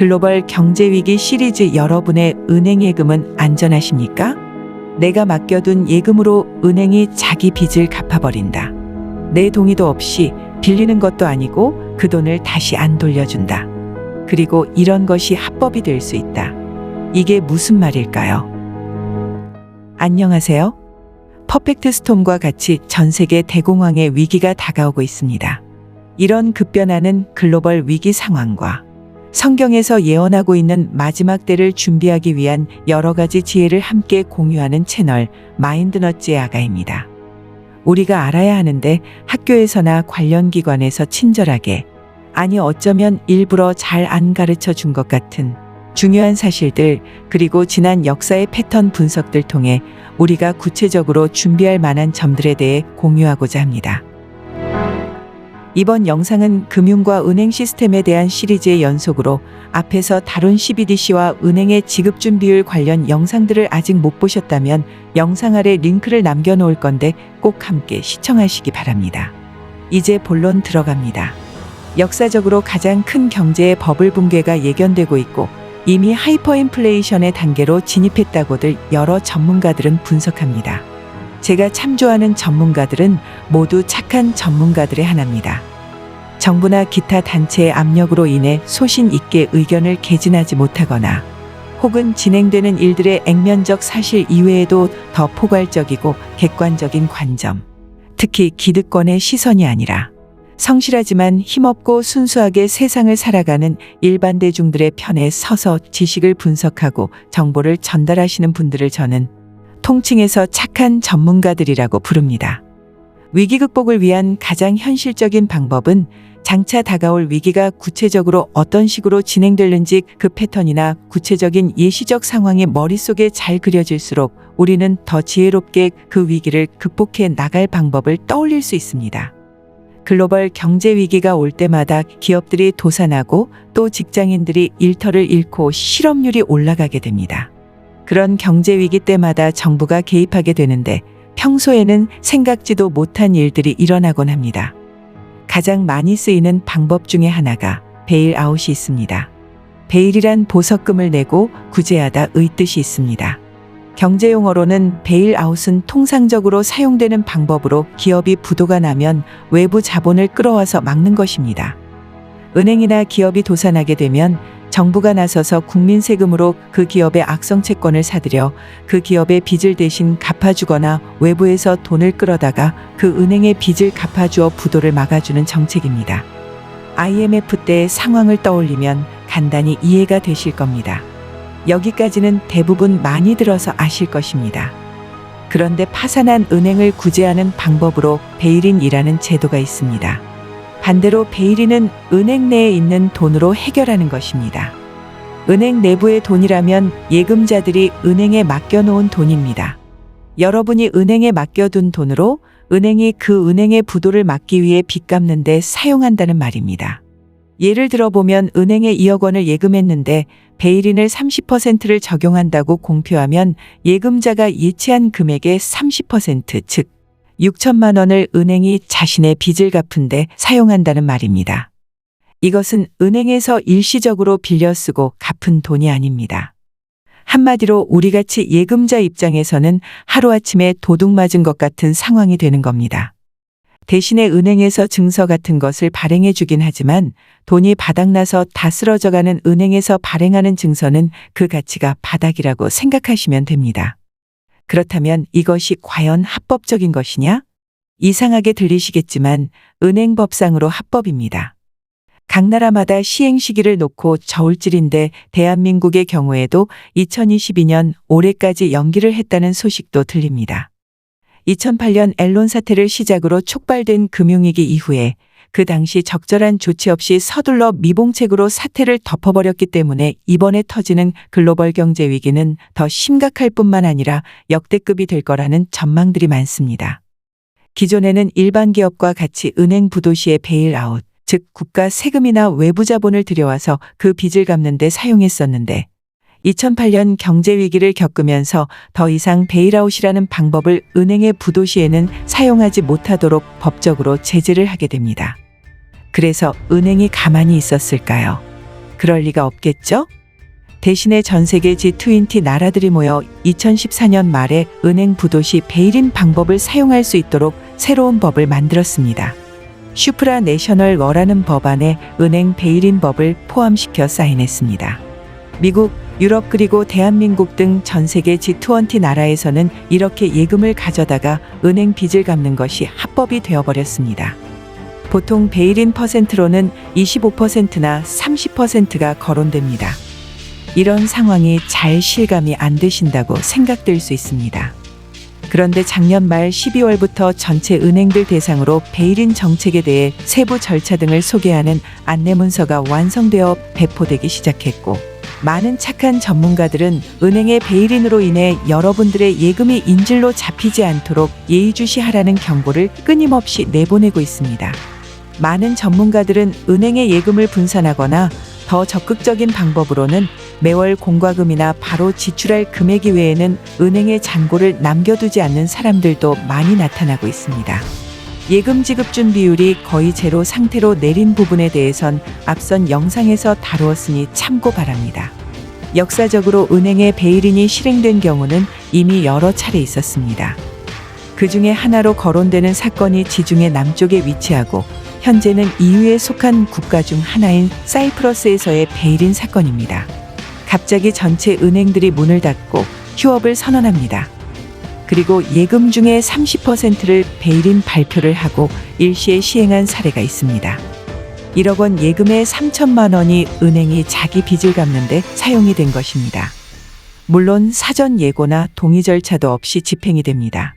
글로벌 경제위기 시리즈 여러분의 은행 예금은 안전하십니까? 내가 맡겨둔 예금으로 은행이 자기 빚을 갚아버린다. 내 동의도 없이 빌리는 것도 아니고 그 돈을 다시 안 돌려준다. 그리고 이런 것이 합법이 될 수 있다. 이게 무슨 말일까요? 안녕하세요. 퍼펙트 스톰과 같이 전 세계 대공황의 위기가 다가오고 있습니다. 이런 급변하는 글로벌 위기 상황과 성경에서 예언하고 있는 마지막 때를 준비하기 위한 여러 가지 지혜를 함께 공유하는 채널 마인드너츠의 아가입니다. 우리가 알아야 하는데 학교에서나 관련 기관에서 친절하게 아니 어쩌면 일부러 잘 안 가르쳐 준 것 같은 중요한 사실들 그리고 지난 역사의 패턴 분석들 통해 우리가 구체적으로 준비할 만한 점들에 대해 공유하고자 합니다. 이번 영상은 금융과 은행 시스템에 대한 시리즈의 연속으로 앞에서 다룬 CBDC와 은행의 지급준 비율 관련 영상들을 아직 못 보셨다면 영상 아래 링크를 남겨놓을 건데 꼭 함께 시청하시기 바랍니다. 이제 본론 들어갑니다. 역사적으로 가장 큰 경제의 버블 붕괴가 예견되고 있고 이미 하이퍼인플레이션의 단계로 진입했다고들 여러 전문가들은 분석합니다. 제가 참조하는 전문가들은 모두 착한 전문가들의 하나입니다. 정부나 기타 단체의 압력으로 인해 소신 있게 의견을 개진하지 못하거나 혹은 진행되는 일들의 액면적 사실 이외에도 더 포괄적이고 객관적인 관점, 특히 기득권의 시선이 아니라 성실하지만 힘없고 순수하게 세상을 살아가는 일반 대중들의 편에 서서 지식을 분석하고 정보를 전달하시는 분들을 저는 통칭해서 착한 전문가들이라고 부릅니다. 위기 극복을 위한 가장 현실적인 방법은 장차 다가올 위기가 구체적으로 어떤 식으로 진행될는지 그 패턴이나 구체적인 예시적 상황이 머릿속에 잘 그려질수록 우리는 더 지혜롭게 그 위기를 극복해 나갈 방법을 떠올릴 수 있습니다. 글로벌 경제 위기가 올 때마다 기업들이 도산하고 또 직장인들이 일터를 잃고 실업률이 올라가게 됩니다. 그런 경제 위기 때마다 정부가 개입하게 되는데 평소에는 생각지도 못한 일들이 일어나곤 합니다. 가장 많이 쓰이는 방법 중에 하나가 베일 아웃이 있습니다. 베일이란 보석금을 내고 구제하다 의 뜻이 있습니다. 경제 용어로는 베일 아웃은 통상적으로 사용되는 방법으로 기업이 부도가 나면 외부 자본을 끌어와서 막는 것입니다. 은행이나 기업이 도산하게 되면 정부가 나서서 국민 세금으로 그 기업의 악성 채권을 사들여 그 기업의 빚을 대신 갚아주거나 외부에서 돈을 끌어다가 그 은행의 빚을 갚아주어 부도를 막아주는 정책입니다. IMF 때 상황을 떠올리면 간단히 이해가 되실 겁니다. 여기까지는 대부분 많이 들어서 아실 것입니다. 그런데 파산한 은행을 구제하는 방법으로 베일인이라는 제도가 있습니다. 반대로 베일인은 은행 내에 있는 돈으로 해결하는 것입니다. 은행 내부의 돈이라면 예금자들이 은행에 맡겨놓은 돈입니다. 여러분이 은행에 맡겨둔 돈으로 은행이 그 은행의 부도를 막기 위해 빚 갚는 데 사용한다는 말입니다. 예를 들어보면 은행에 2억 원을 예금했는데 베일인을 30%를 적용한다고 공표하면 예금자가 예치한 금액의 30%, 즉 6천만 원을 은행이 자신의 빚을 갚은데 사용한다는 말입니다. 이것은 은행에서 일시적으로 빌려 쓰고 갚은 돈이 아닙니다. 한마디로 우리같이 예금자 입장에서는 하루아침에 도둑 맞은 것 같은 상황이 되는 겁니다. 대신에 은행에서 증서 같은 것을 발행해 주긴 하지만 돈이 바닥나서 다 쓰러져가는 은행에서 발행하는 증서는 그 가치가 바닥이라고 생각하시면 됩니다. 그렇다면 이것이 과연 합법적인 것이냐? 이상하게 들리시겠지만 은행법상으로 합법입니다. 각 나라마다 시행 시기를 놓고 저울질인데 대한민국의 경우에도 2022년 올해까지 연기를 했다는 소식도 들립니다. 2008년 앨론 사태를 시작으로 촉발된 금융위기 이후에 그 당시 적절한 조치 없이 서둘러 미봉책으로 사태를 덮어버렸기 때문에 이번에 터지는 글로벌 경제 위기는 더 심각할 뿐만 아니라 역대급이 될 거라는 전망들이 많습니다. 기존에는 일반 기업과 같이 은행 부도시의 베일아웃, 즉 국가 세금이나 외부 자본을 들여와서 그 빚을 갚는 데 사용했었는데 2008년 경제 위기를 겪으면서 더 이상 베일아웃이라는 방법을 은행의 부도 시에는 사용하지 못하도록 법적으로 제재를 하게 됩니다. 그래서 은행이 가만히 있었을까요? 그럴 리가 없겠죠? 대신에 전 세계 G20 나라들이 모여 2014년 말에 은행 부도 시 베일인 방법을 사용할 수 있도록 새로운 법을 만들었습니다. 슈프라 내셔널 워라는 법안에 은행 베일인 법을 포함시켜 사인했습니다. 미국, 유럽 그리고 대한민국 등 전 세계 G20 나라에서는 이렇게 예금을 가져다가 은행 빚을 갚는 것이 합법이 되어버렸습니다. 보통 베일인 퍼센트로는 25%나 30%가 거론됩니다. 이런 상황이 잘 실감이 안 되신다고 생각될 수 있습니다. 그런데 작년 말 12월부터 전체 은행들 대상으로 베일인 정책에 대해 세부 절차 등을 소개하는 안내문서가 완성되어 배포되기 시작했고, 많은 착한 전문가들은 은행의 베일인으로 인해 여러분들의 예금이 인질로 잡히지 않도록 예의주시하라는 경고를 끊임없이 내보내고 있습니다. 많은 전문가들은 은행의 예금을 분산하거나 더 적극적인 방법으로는 매월 공과금이나 바로 지출할 금액 이외에는 은행의 잔고를 남겨두지 않는 사람들도 많이 나타나고 있습니다. 예금 지급 준 비율이 거의 제로 상태로 내린 부분에 대해선 앞선 영상에서 다루었으니 참고 바랍니다. 역사적으로 은행의 베일인이 실행된 경우는 이미 여러 차례 있었습니다. 그 중에 하나로 거론되는 사건이 지중해 남쪽에 위치하고 현재는 EU에 속한 국가 중 하나인 사이프러스에서의 베일인 사건입니다. 갑자기 전체 은행들이 문을 닫고 휴업을 선언합니다. 그리고 예금 중에 30%를 베일인 발표를 하고 일시에 시행한 사례가 있습니다. 1억 원 예금의 3천만 원이 은행이 자기 빚을 갚는데 사용이 된 것입니다. 물론 사전 예고나 동의 절차도 없이 집행이 됩니다.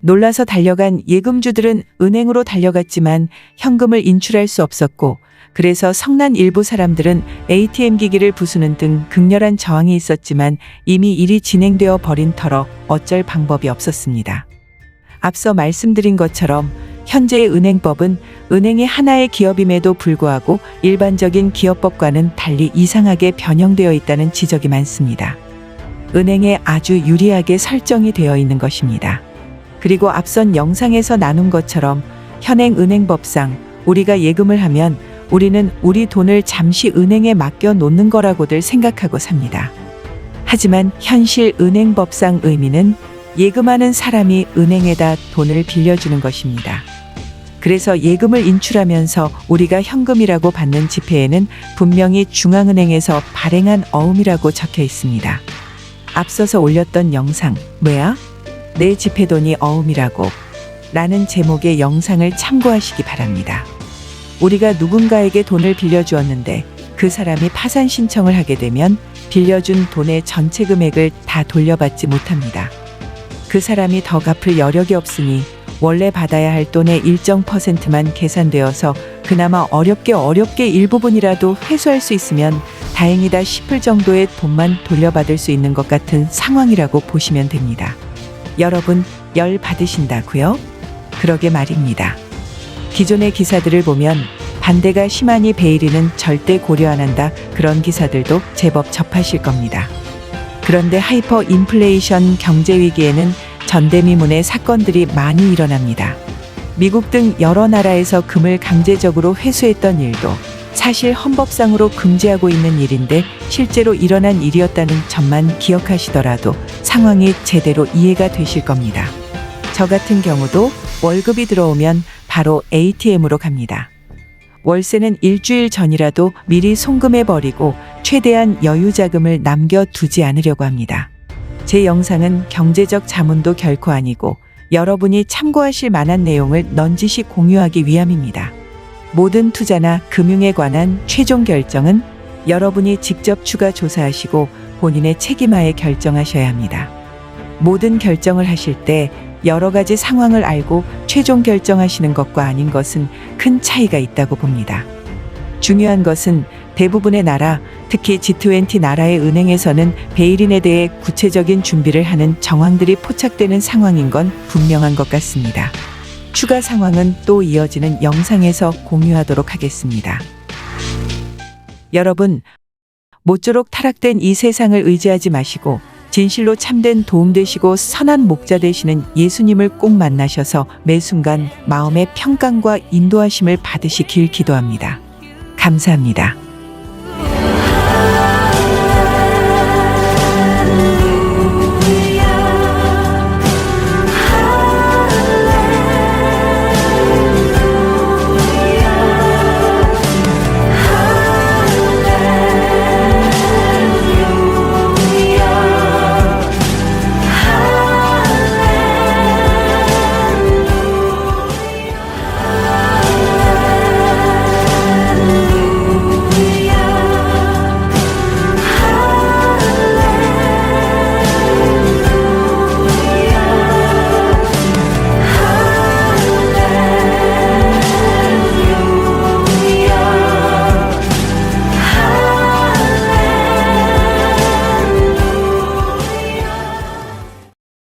놀라서 달려간 예금주들은 은행으로 달려갔지만 현금을 인출할 수 없었고 그래서 성난 일부 사람들은 ATM 기기를 부수는 등 극렬한 저항이 있었지만 이미 일이 진행되어 버린 터러 어쩔 방법이 없었습니다. 앞서 말씀드린 것처럼 현재의 은행법은 은행이 하나의 기업임에도 불구하고 일반적인 기업법과는 달리 이상하게 변형되어 있다는 지적이 많습니다. 은행에 아주 유리하게 설정이 되어 있는 것입니다. 그리고 앞선 영상에서 나눈 것처럼 현행 은행법상 우리가 예금을 하면 우리는 우리 돈을 잠시 은행에 맡겨 놓는 거라고들 생각하고 삽니다. 하지만 현실 은행법상 의미는 예금하는 사람이 은행에다 돈을 빌려주는 것입니다. 그래서 예금을 인출하면서 우리가 현금이라고 받는 지폐에는 분명히 중앙은행에서 발행한 어음이라고 적혀 있습니다. 앞서서 올렸던 영상, 뭐야? 내 지폐돈이 어음이라고 라는 제목의 영상을 참고하시기 바랍니다. 우리가 누군가에게 돈을 빌려주었는데 그 사람이 파산 신청을 하게 되면 빌려준 돈의 전체 금액을 다 돌려받지 못합니다. 그 사람이 더 갚을 여력이 없으니 원래 받아야 할 돈의 일정 퍼센트만 계산되어서 그나마 어렵게 어렵게 일부분이라도 회수할 수 있으면 다행이다 싶을 정도의 돈만 돌려받을 수 있는 것 같은 상황이라고 보시면 됩니다. 여러분 열 받으신다고요? 그러게 말입니다. 기존의 기사들을 보면 반대가 심하니 베일이는 절대 고려 안 한다 그런 기사들도 제법 접하실 겁니다. 그런데 하이퍼 인플레이션 경제 위기에는 전대미문의 사건들이 많이 일어납니다. 미국 등 여러 나라에서 금을 강제적으로 회수했던 일도 사실 헌법상으로 금지하고 있는 일인데 실제로 일어난 일이었다는 점만 기억하시더라도 상황이 제대로 이해가 되실 겁니다. 저 같은 경우도 월급이 들어오면 바로 ATM으로 갑니다. 월세는 일주일 전이라도 미리 송금해 버리고 최대한 여유 자금을 남겨두지 않으려고 합니다. 제 영상은 경제적 자문도 결코 아니고 여러분이 참고하실 만한 내용을 넌지시 공유하기 위함입니다. 모든 투자나 금융에 관한 최종 결정은 여러분이 직접 추가 조사하시고 본인의 책임하에 결정하셔야 합니다. 모든 결정을 하실 때 여러 가지 상황을 알고 최종 결정하시는 것과 아닌 것은 큰 차이가 있다고 봅니다. 중요한 것은 대부분의 나라, 특히 G20 나라의 은행에서는 베일인에 대해 구체적인 준비를 하는 정황들이 포착되는 상황인 건 분명한 것 같습니다. 추가 상황은 또 이어지는 영상에서 공유하도록 하겠습니다. 여러분, 모쪼록 타락된 이 세상을 의지하지 마시고 진실로 참된 도움 되시고 선한 목자 되시는 예수님을 꼭 만나셔서 매 순간 마음의 평강과 인도하심을 받으시길 기도합니다. 감사합니다.